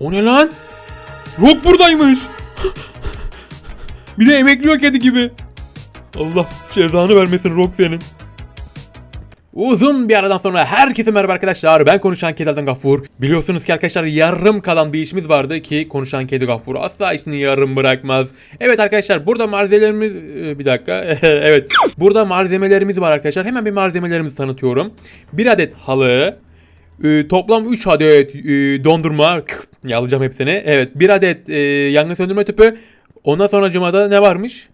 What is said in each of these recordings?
O ne lan? Rock buradaymış. bir de emekliyor kedi gibi. Allah cezanı vermesin Rock senin. Uzun bir aradan sonra herkese merhaba arkadaşlar. Ben konuşan kedilerden Gaffur. Biliyorsunuz ki arkadaşlar yarım kalan bir işimiz vardı ki konuşan kedi Gaffur asla işini yarım bırakmaz. Evet arkadaşlar burada malzemelerimiz Ee, bir dakika. evet. Burada malzemelerimiz var arkadaşlar. Hemen bir malzemelerimizi tanıtıyorum. Bir adet halı, ee, toplam 3 adet e, dondurma. Yalayacağım hepsini. Evet. Bir adet e, yangın söndürme tüpü. Ondan sonra cımada ne varmış?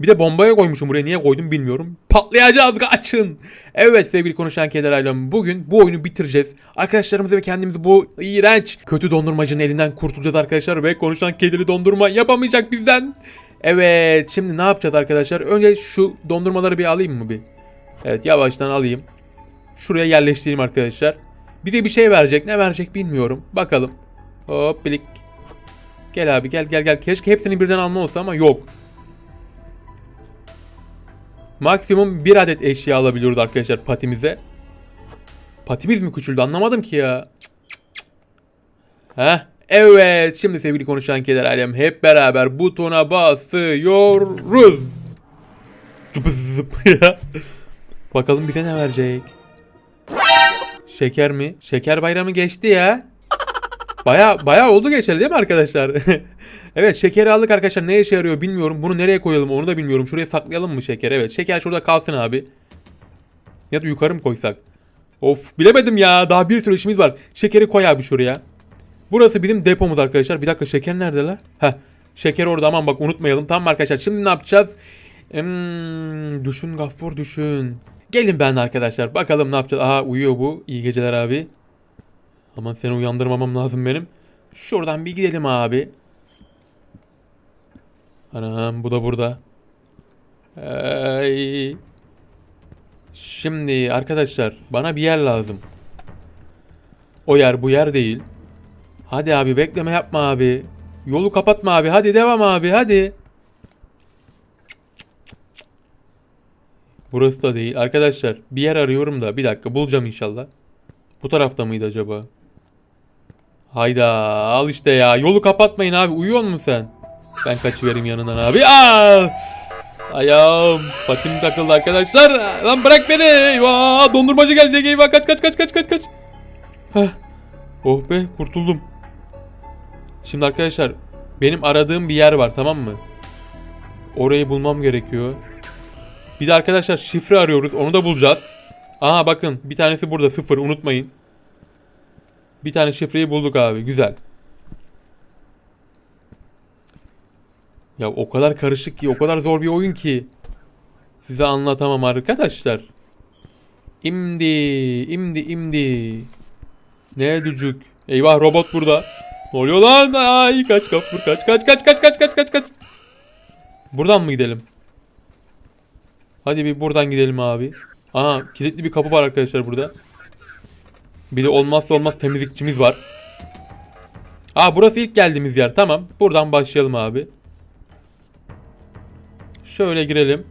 Bir de bombaya koymuşum buraya. Niye koydum bilmiyorum. Patlayacağız kaçın. Evet sevgili konuşan kediler ailem. Bugün bu oyunu bitireceğiz. Arkadaşlarımızı ve kendimizi bu iğrenç kötü dondurmacının elinden kurtulacağız arkadaşlar. Ve konuşan kedili dondurma yapamayacak bizden. Evet şimdi ne yapacağız arkadaşlar? Önce şu dondurmaları bir alayım mı bir? Evet yavaştan alayım. Şuraya yerleştireyim arkadaşlar. Bir de bir şey verecek. Ne verecek bilmiyorum. Bakalım. Hop bilik. Gel abi gel gel gel. Keşke hepsini birden alma olsa ama yok. Maksimum bir adet eşya alabiliyoruz arkadaşlar patimize. Patimiz mi küçüldü anlamadım ki ya. Cık. Heh. Evet şimdi sevgili konuşan keder alem hep beraber butona basıyoruz. Bakalım bize ne verecek. Şeker mi? Şeker bayramı geçti ya. Baya baya oldu geçeli değil mi arkadaşlar? evet şekeri aldık arkadaşlar. Ne işe yarıyor bilmiyorum. Bunu nereye koyalım onu da bilmiyorum. Şuraya saklayalım mı şeker? Evet şeker şurada kalsın abi. Ya da yukarı mı koysak? Of bilemedim ya. Daha bir sürü işimiz var. Şekeri koy abi şuraya. Burası bizim depomuz arkadaşlar. Bir dakika şeker nerede lan? Heh. Şeker orada aman bak unutmayalım. Tamam arkadaşlar şimdi ne yapacağız? Hmm, düşün Gaffur düşün. Gelin ben arkadaşlar bakalım ne yapacağız. Aha uyuyor bu. İyi geceler abi. Aman seni uyandırmamam lazım benim. Şuradan bir gidelim abi. Anam bu da burada. Ay. Şimdi arkadaşlar bana bir yer lazım. O yer bu yer değil. Hadi abi bekleme yapma abi. Yolu kapatma abi. Hadi devam abi hadi. Burası da değil. Arkadaşlar bir yer arıyorum da bir dakika bulacağım inşallah. Bu tarafta mıydı acaba? Hayda al işte ya. Yolu kapatmayın abi. Uyuyor musun sen? Ben kaçıvereyim yanından abi. Aa! Ayağım. Patim takıldı arkadaşlar. Lan bırak beni. Eyvah. Dondurmacı gelecek. Eyvah kaç kaç kaç kaç kaç kaç. Oh be kurtuldum. Şimdi arkadaşlar benim aradığım bir yer var tamam mı? Orayı bulmam gerekiyor. Bir de arkadaşlar şifre arıyoruz. Onu da bulacağız. Aha bakın bir tanesi burada sıfır unutmayın. Bir tane şifreyi bulduk abi. Güzel. Ya o kadar karışık ki, o kadar zor bir oyun ki. Size anlatamam arkadaşlar. İmdi, imdi, imdi. Ne dücük. Eyvah robot burada. Ne oluyor lan? Ay kaç kapur kaç kaç kaç kaç kaç kaç kaç kaç. Buradan mı gidelim? Hadi bir buradan gidelim abi. Aha kilitli bir kapı var arkadaşlar burada. Bir de olmazsa olmaz temizlikçimiz var. Aa burası ilk geldiğimiz yer. Tamam. Buradan başlayalım abi. Şöyle girelim.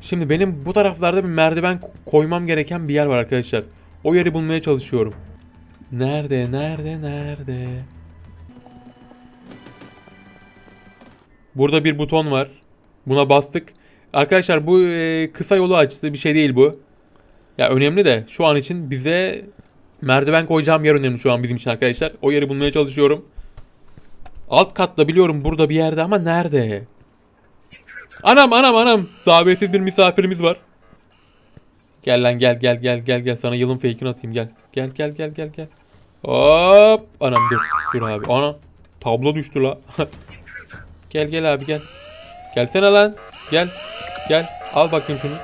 Şimdi benim bu taraflarda bir merdiven ko- koymam gereken bir yer var arkadaşlar. O yeri bulmaya çalışıyorum. Nerede, nerede, nerede? Burada bir buton var. Buna bastık. Arkadaşlar bu e, kısa yolu açtı. Bir şey değil bu. Ya önemli de şu an için bize merdiven koyacağım yer önemli şu an bizim için arkadaşlar. O yeri bulmaya çalışıyorum. Alt katta biliyorum burada bir yerde ama nerede? Anam anam anam. Davetsiz bir misafirimiz var. Gel lan gel gel gel gel gel sana yılın fake'ini atayım gel. Gel gel gel gel gel. Hop. Anam dur. Dur abi. Anam. Tablo düştü la. gel gel abi gel. Gelsene lan. Gel. Gel. Al bakayım şunu.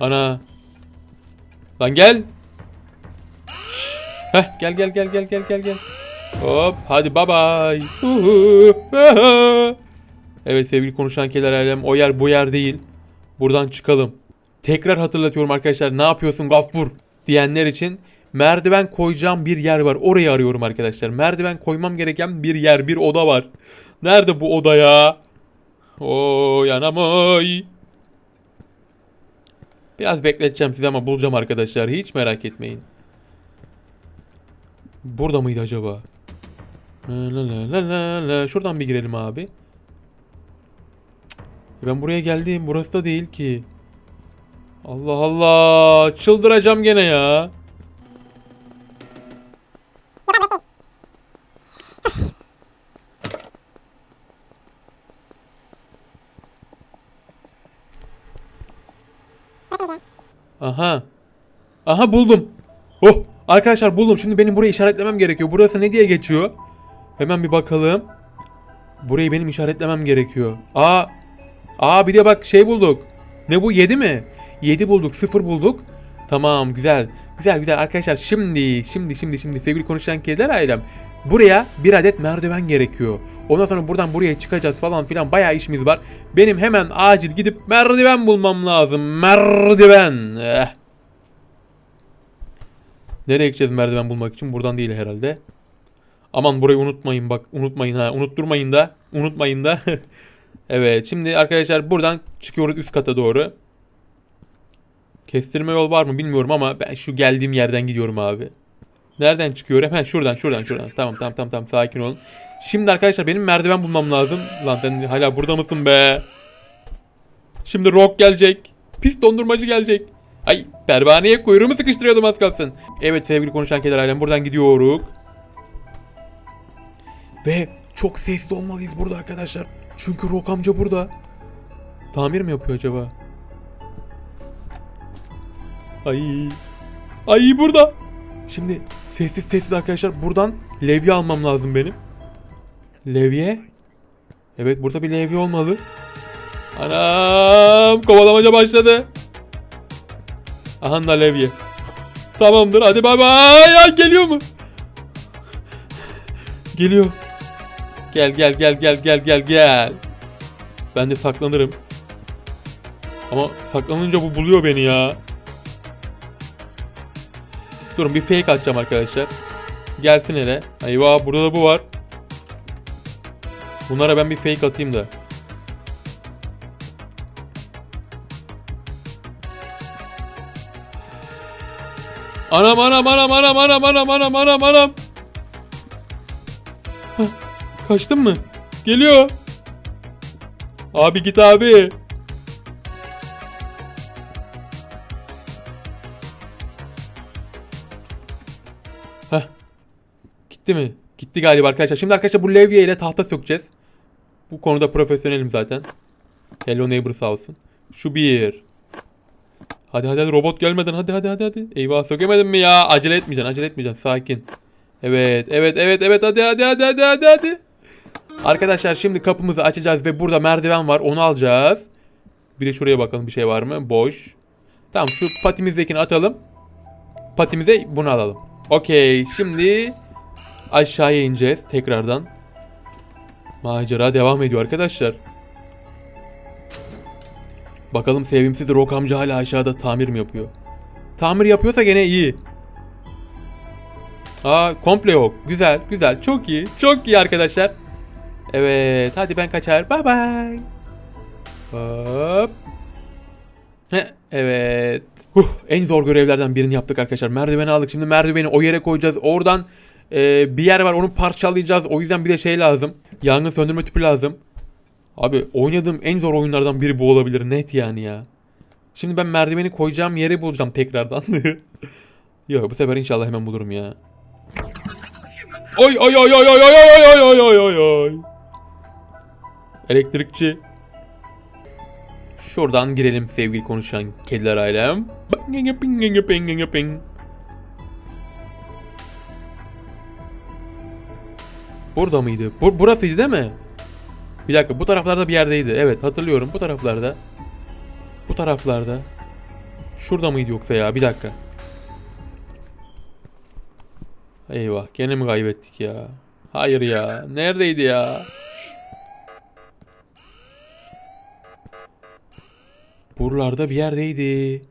Ana. Lan gel. Şşş. Heh, gel gel gel gel gel gel gel. Hop hadi bye bye. Evet sevgili konuşan keler alem o yer bu yer değil. Buradan çıkalım. Tekrar hatırlatıyorum arkadaşlar ne yapıyorsun Gaffur diyenler için merdiven koyacağım bir yer var. Orayı arıyorum arkadaşlar. Merdiven koymam gereken bir yer, bir oda var. Nerede bu oda ya? O yanamay. Biraz bekleteceğim sizi ama bulacağım arkadaşlar. Hiç merak etmeyin. Burada mıydı acaba? La la la la la. Şuradan bir girelim abi. Ben buraya geldim. Burası da değil ki. Allah Allah. Çıldıracağım gene ya. Aha. Aha buldum. Oh arkadaşlar buldum. Şimdi benim burayı işaretlemem gerekiyor. Burası ne diye geçiyor? Hemen bir bakalım. Burayı benim işaretlemem gerekiyor. Aa. Aa bir de bak şey bulduk. Ne bu 7 mi? 7 bulduk 0 bulduk. Tamam güzel. Güzel güzel arkadaşlar şimdi şimdi şimdi şimdi sevgili konuşan kediler ailem. Buraya bir adet merdiven gerekiyor. Ondan sonra buradan buraya çıkacağız falan filan bayağı işimiz var. Benim hemen acil gidip merdiven bulmam lazım. Merdiven. Eh. Nereye gideceğiz merdiven bulmak için? Buradan değil herhalde. Aman burayı unutmayın bak. Unutmayın ha. Unutturmayın da. Unutmayın da. evet şimdi arkadaşlar buradan çıkıyoruz üst kata doğru. Kestirme yol var mı bilmiyorum ama ben şu geldiğim yerden gidiyorum abi. Nereden çıkıyor? Hemen şuradan şuradan şuradan. Tamam tamam tamam tamam sakin olun. Şimdi arkadaşlar benim merdiven bulmam lazım. Lan sen hala burada mısın be? Şimdi rock gelecek. Pis dondurmacı gelecek. Ay pervaneye kuyruğumu sıkıştırıyordum az kalsın. Evet sevgili konuşan kediler ailem buradan gidiyoruz. Ve çok sesli olmalıyız burada arkadaşlar. Çünkü Rock amca burada. Tamir mi yapıyor acaba? Ay. Ay burada. Şimdi sessiz sessiz arkadaşlar buradan levye almam lazım benim. Levye. Evet burada bir levye olmalı. Anam kovalamaca başladı. Aha da levye. Tamamdır hadi bay bay. Ay geliyor mu? Geliyor. Gel gel gel gel gel gel gel. Ben de saklanırım. Ama saklanınca bu buluyor beni ya. Durun bir fake atacağım arkadaşlar. Gelsin hele. Eyvah burada da bu var. Bunlara ben bir fake atayım da. Anam anam anam anam anam anam anam anam anam. Kaçtın mı? Geliyor. Abi git abi. Gitti mi? Gitti galiba arkadaşlar. Şimdi arkadaşlar bu levye ile tahta sökeceğiz. Bu konuda profesyonelim zaten. Hello neighbor sağ olsun. Şu bir. Hadi hadi hadi robot gelmeden hadi hadi hadi hadi. Eyvah sökemedim mi ya? Acele etmeyeceksin acele etmeyeceksin sakin. Evet evet evet evet hadi hadi hadi hadi hadi hadi. Arkadaşlar şimdi kapımızı açacağız ve burada merdiven var onu alacağız. Bir de şuraya bakalım bir şey var mı? Boş. Tamam şu patimizdekini atalım. Patimize bunu alalım. Okey şimdi aşağıya ineceğiz tekrardan. Macera devam ediyor arkadaşlar. Bakalım sevimsiz Rock amca hala aşağıda tamir mi yapıyor? Tamir yapıyorsa gene iyi. Aa komple yok. Güzel güzel çok iyi. Çok iyi arkadaşlar. Evet hadi ben kaçar. Bye bye. Hop. Evet. Huh, en zor görevlerden birini yaptık arkadaşlar. Merdiveni aldık. Şimdi merdiveni o yere koyacağız. Oradan e, bir yer var onu parçalayacağız. O yüzden bir de şey lazım. Yangın söndürme tüpü lazım. Abi oynadığım en zor oyunlardan biri bu olabilir. Net yani ya. Şimdi ben merdiveni koyacağım yeri bulacağım tekrardan. Yok bu sefer inşallah hemen bulurum ya. Oy oy oy oy oy oy oy oy oy oy oy. Elektrikçi. Şuradan girelim sevgili konuşan kediler ailem. Burada mıydı? Bu, burasıydı değil mi? Bir dakika bu taraflarda bir yerdeydi. Evet hatırlıyorum bu taraflarda. Bu taraflarda. Şurada mıydı yoksa ya? Bir dakika. Eyvah gene mi kaybettik ya? Hayır ya. Neredeydi ya? Buralarda bir yerdeydi.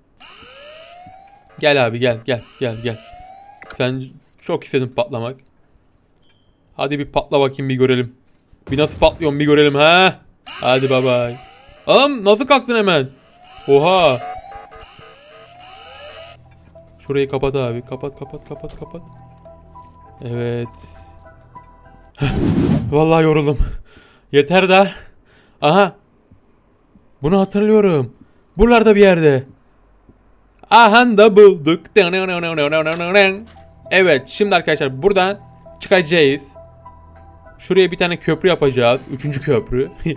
Gel abi gel gel gel gel. Sen çok istedin patlamak. Hadi bir patla bakayım bir görelim. Bir nasıl patlıyorsun bir görelim ha. Hadi bay bay. Am nasıl kalktın hemen? Oha. Şurayı kapat abi. Kapat kapat kapat kapat. Evet. Vallahi yoruldum. Yeter da. Aha. Bunu hatırlıyorum. Buralarda bir yerde. Aha da bulduk. Evet şimdi arkadaşlar buradan çıkacağız. Şuraya bir tane köprü yapacağız. Üçüncü köprü.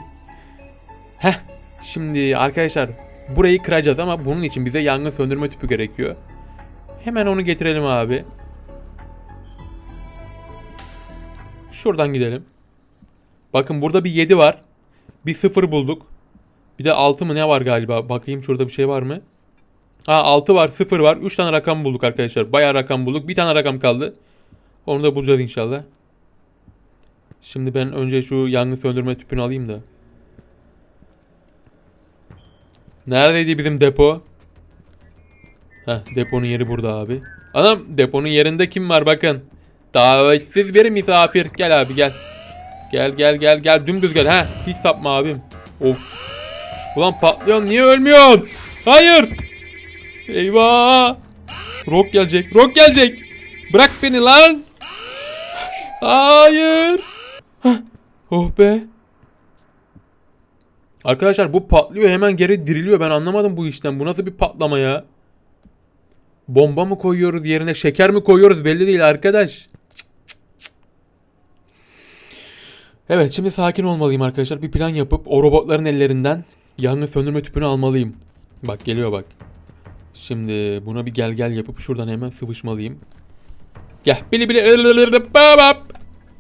Heh. Şimdi arkadaşlar burayı kıracağız ama bunun için bize yangın söndürme tüpü gerekiyor. Hemen onu getirelim abi. Şuradan gidelim. Bakın burada bir 7 var. Bir 0 bulduk. Bir de 6 mı ne var galiba? Bakayım şurada bir şey var mı? Ha 6 var 0 var. 3 tane rakam bulduk arkadaşlar. Bayağı rakam bulduk. Bir tane rakam kaldı. Onu da bulacağız inşallah. Şimdi ben önce şu yangın söndürme tüpünü alayım da. Neredeydi bizim depo? Heh deponun yeri burada abi. Anam deponun yerinde kim var bakın. Davetsiz bir misafir. Gel abi gel. Gel gel gel gel dümdüz gel. Ha hiç sapma abim. Of. Ulan patlıyorsun niye ölmüyorsun? Hayır. Eyvah. Rock gelecek. Rock gelecek. Bırak beni lan. Hayır. Hah. Oh be. Arkadaşlar bu patlıyor hemen geri diriliyor. Ben anlamadım bu işten. Bu nasıl bir patlama ya? Bomba mı koyuyoruz yerine şeker mi koyuyoruz belli değil arkadaş. Evet şimdi sakin olmalıyım arkadaşlar. Bir plan yapıp o robotların ellerinden yangın söndürme tüpünü almalıyım. Bak geliyor bak. Şimdi buna bir gel gel yapıp şuradan hemen sıvışmalıyım. Gel bili bili.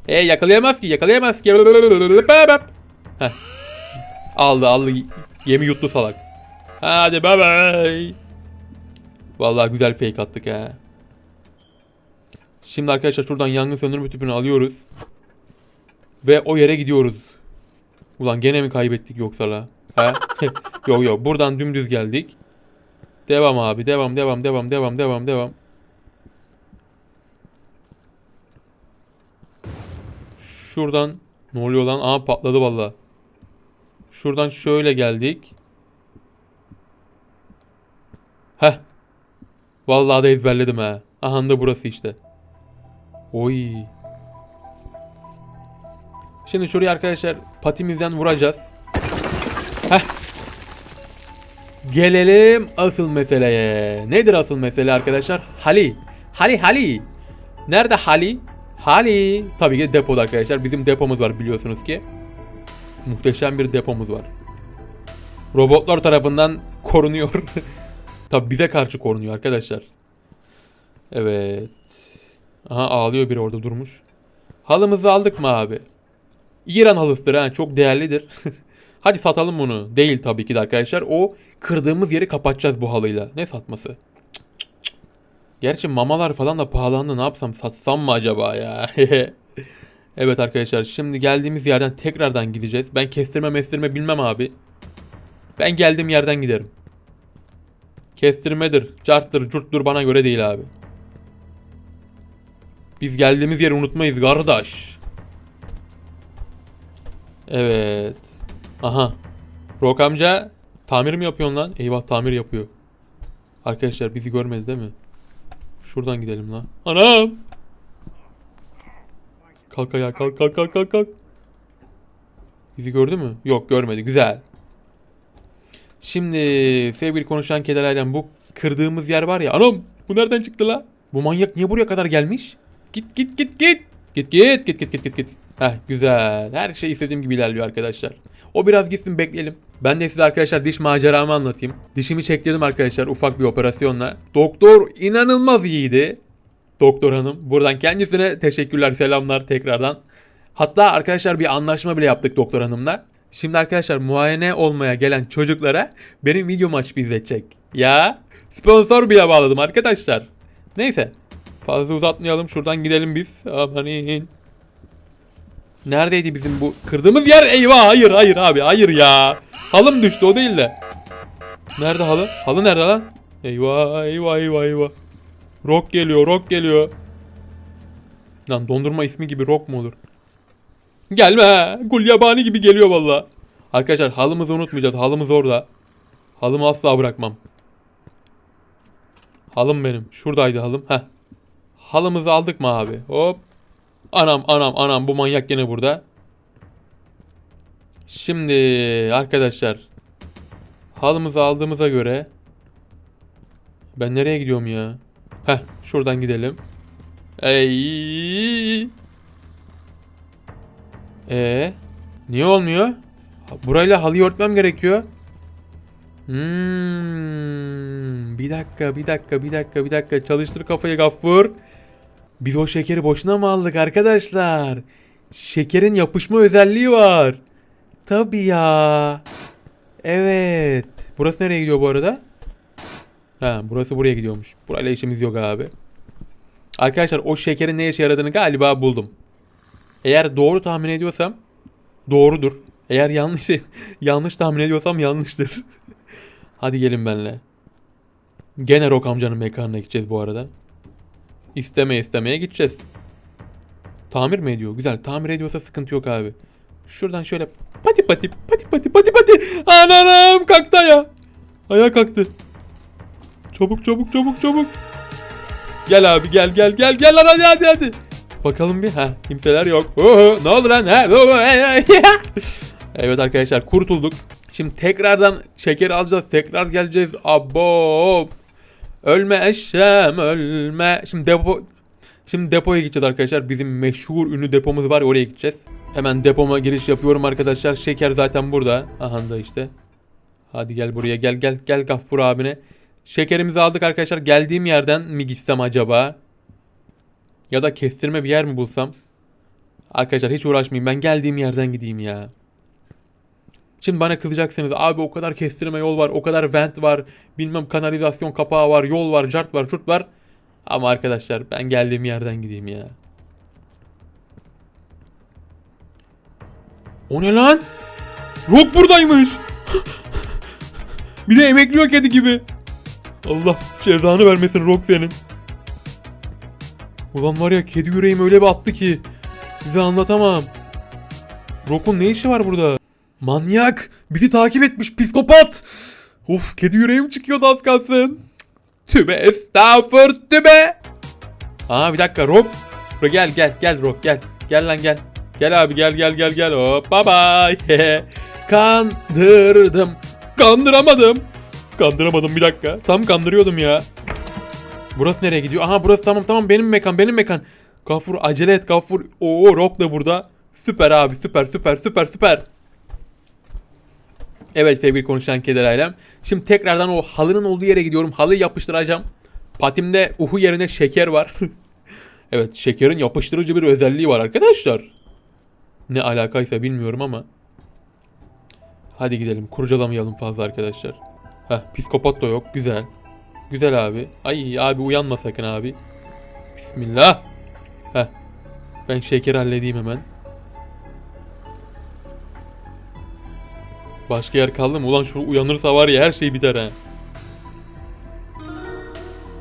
E yakalayamaz ki yakalayamaz ki. Heh. Aldı aldı yemi yuttu salak. Hadi bay bay. Vallahi güzel fake attık ha. Şimdi arkadaşlar şuradan yangın söndürme tüpünü alıyoruz. Ve o yere gidiyoruz. Ulan gene mi kaybettik yoksa la? He? yok yok buradan dümdüz geldik. Devam abi devam devam devam devam devam devam. Şuradan ne oluyor lan? Aa patladı valla. Şuradan şöyle geldik. Heh. Vallahi da ezberledim ha. Aha da burası işte. Oy. Şimdi şuraya arkadaşlar patimizden vuracağız. Heh. Gelelim asıl meseleye. Nedir asıl mesele arkadaşlar? Hali. Hali Hali. Nerede Hali? Hali. Tabii ki depoda arkadaşlar. Bizim depomuz var biliyorsunuz ki. Muhteşem bir depomuz var. Robotlar tarafından korunuyor. Tabii bize karşı korunuyor arkadaşlar. Evet. Aha ağlıyor biri orada durmuş. Halımızı aldık mı abi? İran halısıdır ha çok değerlidir. Hadi satalım bunu. Değil tabii ki de arkadaşlar. O kırdığımız yeri kapatacağız bu halıyla. Ne satması? Gerçi mamalar falan da pahalandı. Ne yapsam satsam mı acaba ya? evet arkadaşlar şimdi geldiğimiz yerden tekrardan gideceğiz. Ben kestirme mestirme bilmem abi. Ben geldiğim yerden giderim. Kestirmedir, carttır, curttur bana göre değil abi. Biz geldiğimiz yeri unutmayız kardeş. Evet. Aha. Rock amca tamir mi yapıyorsun lan? Eyvah tamir yapıyor. Arkadaşlar bizi görmedi değil mi? Şuradan gidelim lan. Anam. Kalk ayağa kalk kalk kalk kalk kalk. Bizi gördü mü? Yok görmedi. Güzel. Şimdi sevgili konuşan kederlerden bu kırdığımız yer var ya. Anam bu nereden çıktı la? Bu manyak niye buraya kadar gelmiş? Git git git git. Git git git git git git git. Heh güzel. Her şey istediğim gibi ilerliyor arkadaşlar. O biraz gitsin bekleyelim. Ben de size arkadaşlar diş maceramı anlatayım. Dişimi çektirdim arkadaşlar ufak bir operasyonla. Doktor inanılmaz iyiydi. Doktor hanım. Buradan kendisine teşekkürler selamlar tekrardan. Hatta arkadaşlar bir anlaşma bile yaptık doktor hanımla. Şimdi arkadaşlar muayene olmaya gelen çocuklara benim video maç izletecek. Ya sponsor bile bağladım arkadaşlar. Neyse fazla uzatmayalım şuradan gidelim biz. Amanin. Neredeydi bizim bu kırdığımız yer? Eyvah hayır hayır abi hayır ya. Halım düştü o değil de. Nerede halı? Halı nerede lan? Eyvah eyvah eyvah eyvah. Rock geliyor rock geliyor. Lan dondurma ismi gibi rock mu olur? Gelme. Gulyabani gibi geliyor valla. Arkadaşlar halımızı unutmayacağız. Halımız orada. Halımı asla bırakmam. Halım benim. Şuradaydı halım. Heh. Halımızı aldık mı abi? Hop. Anam anam anam bu manyak gene burada. Şimdi arkadaşlar halımızı aldığımıza göre ben nereye gidiyorum ya? Heh şuradan gidelim. Ey. E niye olmuyor? Burayla halıyı örtmem gerekiyor. Hmm, bir dakika, bir dakika, bir dakika, bir dakika. Çalıştır kafayı Gaffur. Biz o şekeri boşuna mı aldık arkadaşlar? Şekerin yapışma özelliği var. Tabii ya. Evet. Burası nereye gidiyor bu arada? Ha, burası buraya gidiyormuş. Burayla işimiz yok abi. Arkadaşlar o şekerin ne işe yaradığını galiba buldum. Eğer doğru tahmin ediyorsam doğrudur. Eğer yanlış yanlış tahmin ediyorsam yanlıştır. Hadi gelin benimle. Gene Rock amcanın mekanına gideceğiz bu arada. İstemeye istemeye gideceğiz. Tamir mi ediyor? Güzel. Tamir ediyorsa sıkıntı yok abi. Şuradan şöyle pati pati pati pati pati pati. Ananam kalktı ya. Ayağa kalktı. Çabuk çabuk çabuk çabuk. Gel abi gel gel gel gel lan hadi hadi hadi. Bakalım bir ha kimseler yok. Oho, ne oldu lan ha? evet arkadaşlar kurtulduk. Şimdi tekrardan şeker alacağız. Tekrar geleceğiz. Abo. Ölme eşem ölme. Şimdi depo Şimdi depoya gideceğiz arkadaşlar. Bizim meşhur ünlü depomuz var ya, oraya gideceğiz. Hemen depoma giriş yapıyorum arkadaşlar. Şeker zaten burada. Aha da işte. Hadi gel buraya gel gel gel Gaffur abine. Şekerimizi aldık arkadaşlar. Geldiğim yerden mi gitsem acaba? Ya da kestirme bir yer mi bulsam? Arkadaşlar hiç uğraşmayayım. Ben geldiğim yerden gideyim ya. Şimdi bana kızacaksınız. Abi o kadar kestirme yol var. O kadar vent var. Bilmem kanalizasyon kapağı var. Yol var. Cart var. Çurt var. Ama arkadaşlar ben geldiğim yerden gideyim ya. O ne lan? Rock buradaymış. bir de emekliyor kedi gibi. Allah cezanı vermesin Rock senin. Ulan var ya kedi yüreğim öyle bir attı ki. Size anlatamam. Rock'un ne işi var burada? Manyak! Bizi takip etmiş psikopat! Of kedi yüreğim çıkıyordu az kalsın. Tübe estağfur tübe. Aa bir dakika. Rock gel gel gel Rock gel. Gel lan gel. Gel abi gel gel gel gel. Hop bye bye. Kandırdım. Kandıramadım. Kandıramadım bir dakika. Tam kandırıyordum ya. Burası nereye gidiyor? Aha burası tamam tamam benim mekan benim mekan. Gafur acele et Gafur. Oo Rock da burada. Süper abi süper süper süper süper. Evet sevgili konuşan keder ailem. Şimdi tekrardan o halının olduğu yere gidiyorum. Halıyı yapıştıracağım. Patimde uhu yerine şeker var. evet şekerin yapıştırıcı bir özelliği var arkadaşlar. Ne alakaysa bilmiyorum ama. Hadi gidelim kurcalamayalım fazla arkadaşlar. Heh psikopat da yok güzel. Güzel abi. Ay abi uyanma sakın abi. Bismillah. Heh. Ben şeker halledeyim hemen. Başka yer kaldı mı? Ulan şu uyanırsa var ya her şey biter ha.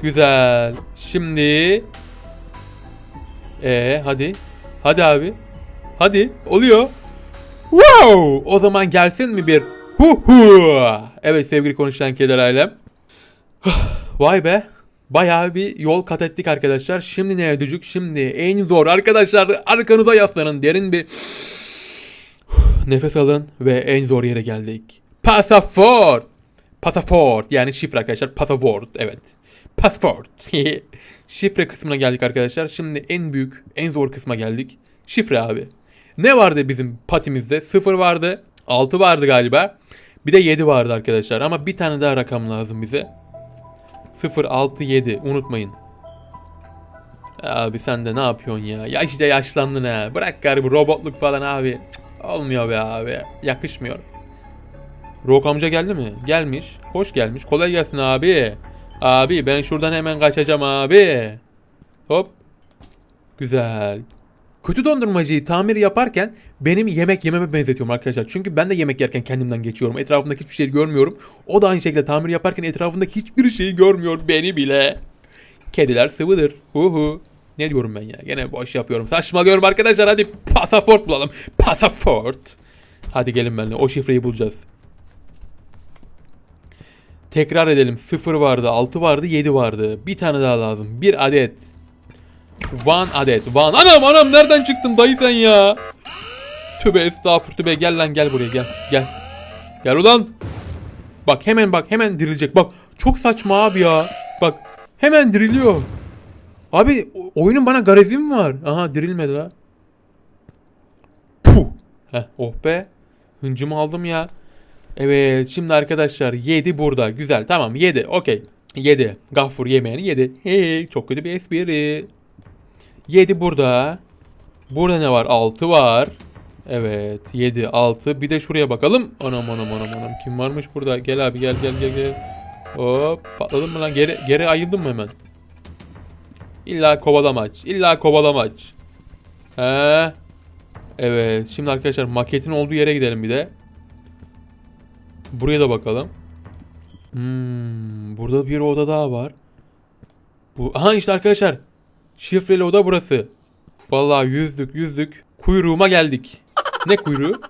Güzel. Şimdi ee hadi. Hadi abi. Hadi. Oluyor. Wow! O zaman gelsin mi bir hu hu? Evet sevgili konuşan keder ailem. Vay be. Bayağı bir yol kat ettik arkadaşlar. Şimdi ne ödücük? Şimdi en zor arkadaşlar arkanıza yaslanın. Derin bir Nefes alın ve en zor yere geldik. Pasaport. Pasaport yani şifre arkadaşlar. Pasaport evet. Passport. şifre kısmına geldik arkadaşlar. Şimdi en büyük, en zor kısma geldik. Şifre abi. Ne vardı bizim patimizde? 0 vardı. 6 vardı galiba. Bir de 7 vardı arkadaşlar. Ama bir tane daha rakam lazım bize. 0, 6, 7. Unutmayın. Abi sen de ne yapıyorsun ya? Ya işte yaşlandın ha. Bırak garibi robotluk falan abi. Cık. Olmuyor be abi. Yakışmıyor. Rock amca geldi mi? Gelmiş. Hoş gelmiş. Kolay gelsin abi. Abi ben şuradan hemen kaçacağım abi. Hop. Güzel. Kötü dondurmacıyı tamir yaparken benim yemek yememe benzetiyorum arkadaşlar. Çünkü ben de yemek yerken kendimden geçiyorum. Etrafımdaki hiçbir şey görmüyorum. O da aynı şekilde tamir yaparken etrafındaki hiçbir şeyi görmüyor. Beni bile. Kediler sıvıdır. Uhu. Ne diyorum ben ya? Gene boş yapıyorum. Saçmalıyorum arkadaşlar. Hadi pasaport bulalım. Pasaport. Hadi gelin benimle. O şifreyi bulacağız. Tekrar edelim. 0 vardı, 6 vardı, 7 vardı. Bir tane daha lazım. Bir adet. One adet. One. Anam anam nereden çıktın dayı sen ya? Tübe estağfurullah tübe gel lan gel buraya gel. Gel. Gel ulan. Bak hemen bak hemen dirilecek. Bak çok saçma abi ya. Bak hemen diriliyor. Abi oyunun bana garezi mi var? Aha dirilmedi la. Puh. Heh, oh be. Hıncımı aldım ya. Evet şimdi arkadaşlar 7 burada. Güzel tamam 7 okey. 7. Gaffur yemeğini yedi. Hey çok kötü bir espri. 7 burada. Burada ne var? 6 var. Evet 7 6 bir de şuraya bakalım. Anam anam anam anam kim varmış burada? Gel abi gel gel gel gel. Hop patladın mı lan? Geri, geri ayıldın mı hemen? İlla kovalamaç. İlla kovalamaç. He. Evet. Şimdi arkadaşlar maketin olduğu yere gidelim bir de. Buraya da bakalım. Hmm, burada bir oda daha var. Bu aha işte arkadaşlar. Şifreli oda burası. Vallahi yüzdük yüzdük. Kuyruğuma geldik. Ne kuyruğu?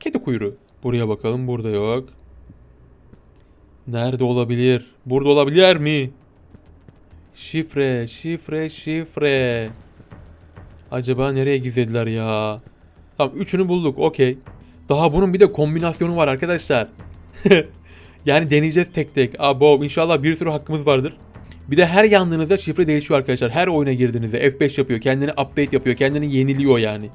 Kedi kuyruğu. Buraya bakalım. Burada yok. Nerede olabilir? Burada olabilir mi? Şifre, şifre, şifre. Acaba nereye gizlediler ya? Tamam üçünü bulduk. Okey. Daha bunun bir de kombinasyonu var arkadaşlar. yani deneyeceğiz tek tek. Abo inşallah bir sürü hakkımız vardır. Bir de her yandığınızda şifre değişiyor arkadaşlar. Her oyuna girdiğinizde F5 yapıyor. Kendini update yapıyor. Kendini yeniliyor yani.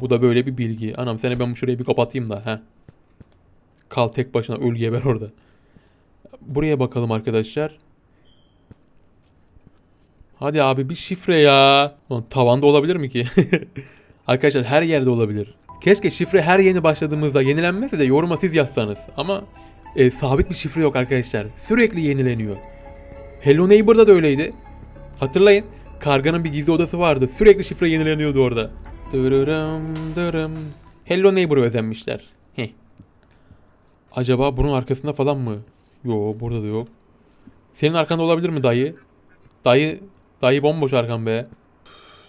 Bu da böyle bir bilgi. Anam seni ben şurayı bir kapatayım da. Heh. Kal tek başına öl geber orada. Buraya bakalım arkadaşlar. Hadi abi bir şifre ya. Lan tavanda olabilir mi ki? arkadaşlar her yerde olabilir. Keşke şifre her yeni başladığımızda yenilenmese de yoruma siz yazsanız. Ama e, sabit bir şifre yok arkadaşlar. Sürekli yenileniyor. Hello Neighbor'da da öyleydi. Hatırlayın. Karganın bir gizli odası vardı. Sürekli şifre yenileniyordu orada. Dırırım dırım. Hello Neighbor'ı özenmişler. Heh. Acaba bunun arkasında falan mı? Yo burada da yok. Senin arkanda olabilir mi dayı? Dayı, dayı bomboş arkan be.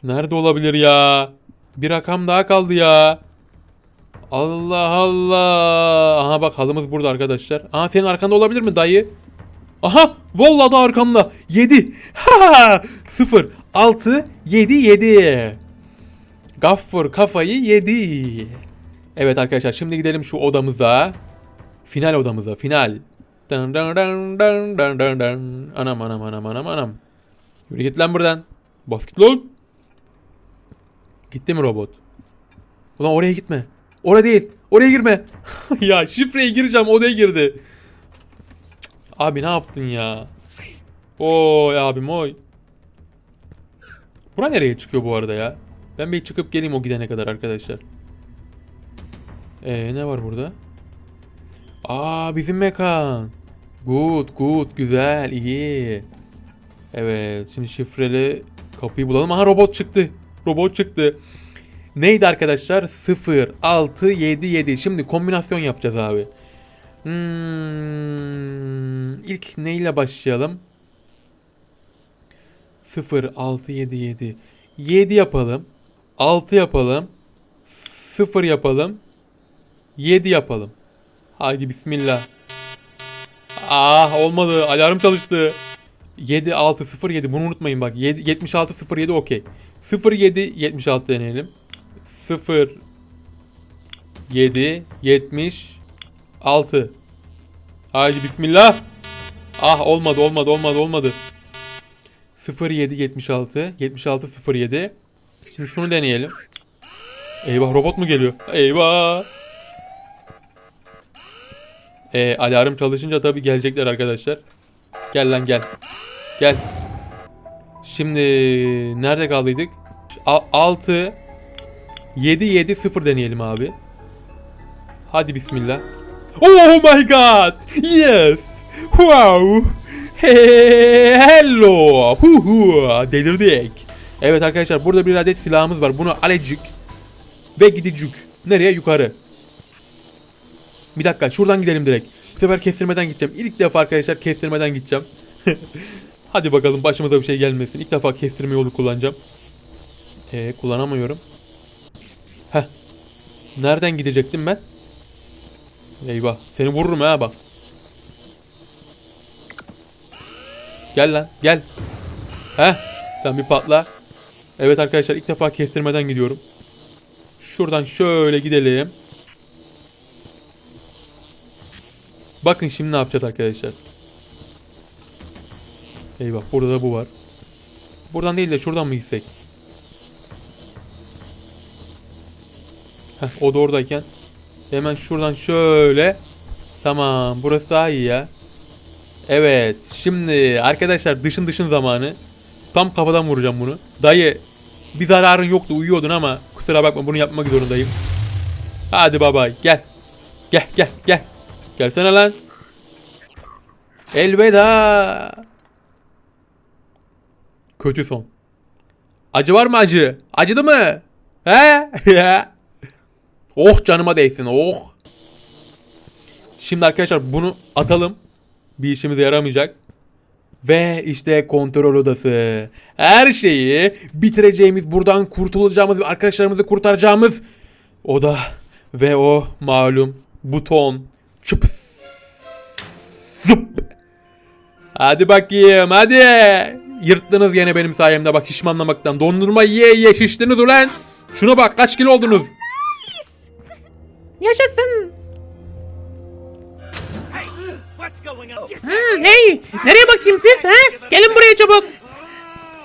Nerede olabilir ya? Bir rakam daha kaldı ya. Allah Allah. Aha bak halımız burada arkadaşlar. Aha senin arkanda olabilir mi dayı? Aha vallahi da arkamda. 7. Ha! 0 6 7 7. Gaffur kafayı yedi. Evet arkadaşlar şimdi gidelim şu odamıza. Final odamıza final. Dın dın dın dın dın dın dın. Anam anam anam anam anam. Yürü git lan buradan. Bas git lan. Gitti mi robot? Ulan oraya gitme. Oraya değil. Oraya girme. ya şifreye gireceğim odaya girdi. Cık. Abi ne yaptın ya? Oy abim oy. Bura nereye çıkıyor bu arada ya? Ben bir çıkıp geleyim o gidene kadar arkadaşlar. Ee ne var burada? Aa bizim mekan. Good good güzel iyi. Evet şimdi şifreli kapıyı bulalım. Aha robot çıktı. Robot çıktı. Neydi arkadaşlar? 0, 6, 7, 7. Şimdi kombinasyon yapacağız abi. Hmm, ilk neyle başlayalım? 0, 6, 7, 7. 7 yapalım. 6 yapalım. 0 yapalım. 7 yapalım. Haydi bismillah. Ah olmadı. Alarm çalıştı. 7 6 0 7 bunu unutmayın bak. 7 76 0 7 okey. 0 7 76 deneyelim. 0 7 76 Haydi bismillah. Ah olmadı olmadı olmadı olmadı. 0 7 76 76 0 7 Şimdi şunu deneyelim. Eyvah robot mu geliyor? Eyvah. Ee, alarm çalışınca tabii gelecekler arkadaşlar. Gel lan gel. Gel. Şimdi nerede kaldıydık? 6 7 7 0 deneyelim abi. Hadi bismillah. Oh my god. Yes. Wow. Hey, hello. Hu hu. Delirdik. Evet arkadaşlar burada bir adet silahımız var. Bunu alecik ve gidicik. Nereye? Yukarı. Bir dakika şuradan gidelim direkt. Bu sefer kestirmeden gideceğim. İlk defa arkadaşlar kestirmeden gideceğim. Hadi bakalım başımıza bir şey gelmesin. İlk defa kestirme yolu kullanacağım. Ee, kullanamıyorum. Heh. Nereden gidecektim ben? Eyvah. Seni vururum ha bak. Gel lan gel. Heh sen bir patla. Evet arkadaşlar ilk defa kestirmeden gidiyorum. Şuradan şöyle gidelim. Bakın şimdi ne yapacağız arkadaşlar. Eyvah burada da bu var. Buradan değil de şuradan mı gitsek? Heh, o da oradayken. Hemen şuradan şöyle. Tamam burası daha iyi ya. Evet şimdi arkadaşlar dışın dışın zamanı. Tam kafadan vuracağım bunu. Dayı bir zararın yoktu uyuyordun ama kusura bakma bunu yapmak zorundayım. Hadi babay gel. Gel gel gel. Gelsene lan. Elveda. Kötü son. Acı var mı acı? Acıdı mı? He? oh canıma değsin oh. Şimdi arkadaşlar bunu atalım. Bir işimize yaramayacak. Ve işte kontrol odası. Her şeyi bitireceğimiz, buradan kurtulacağımız ve arkadaşlarımızı kurtaracağımız oda. Ve o malum buton. Çıp. Zıp. Hadi bakayım hadi. Yırttınız yine benim sayemde bak şişmanlamaktan. Dondurma ye ye şiştiniz ulan. Şuna bak kaç kilo oldunuz. Yaşasın. What's going on? Hmm, hey, nereye bakayım siz? He? Gelin buraya çabuk.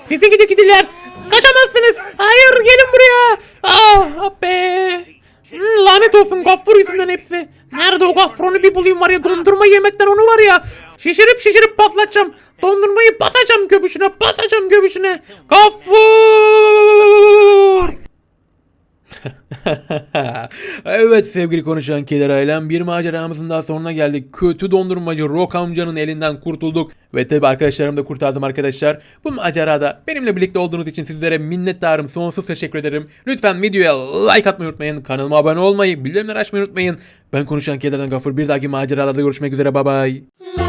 Sizi gidi gidiler. Kaçamazsınız. Hayır, gelin buraya. Ah, ah be. Hmm, lanet olsun gaffur yüzünden hepsi. Nerede o gaffronu bir bulayım var ya dondurma yemekten onu var ya. Şişirip şişirip patlatacağım. Dondurmayı basacağım göbüşüne basacağım göbüşüne. Gaffur. evet sevgili konuşan keder ailem bir maceramızın daha sonuna geldik. Kötü dondurmacı Rock amcanın elinden kurtulduk. Ve tabi arkadaşlarımı da kurtardım arkadaşlar. Bu macerada benimle birlikte olduğunuz için sizlere minnettarım. Sonsuz teşekkür ederim. Lütfen videoya like atmayı unutmayın. Kanalıma abone olmayı, bildirimleri açmayı unutmayın. Ben konuşan kederden Gafur. Bir dahaki maceralarda görüşmek üzere. Bay bay.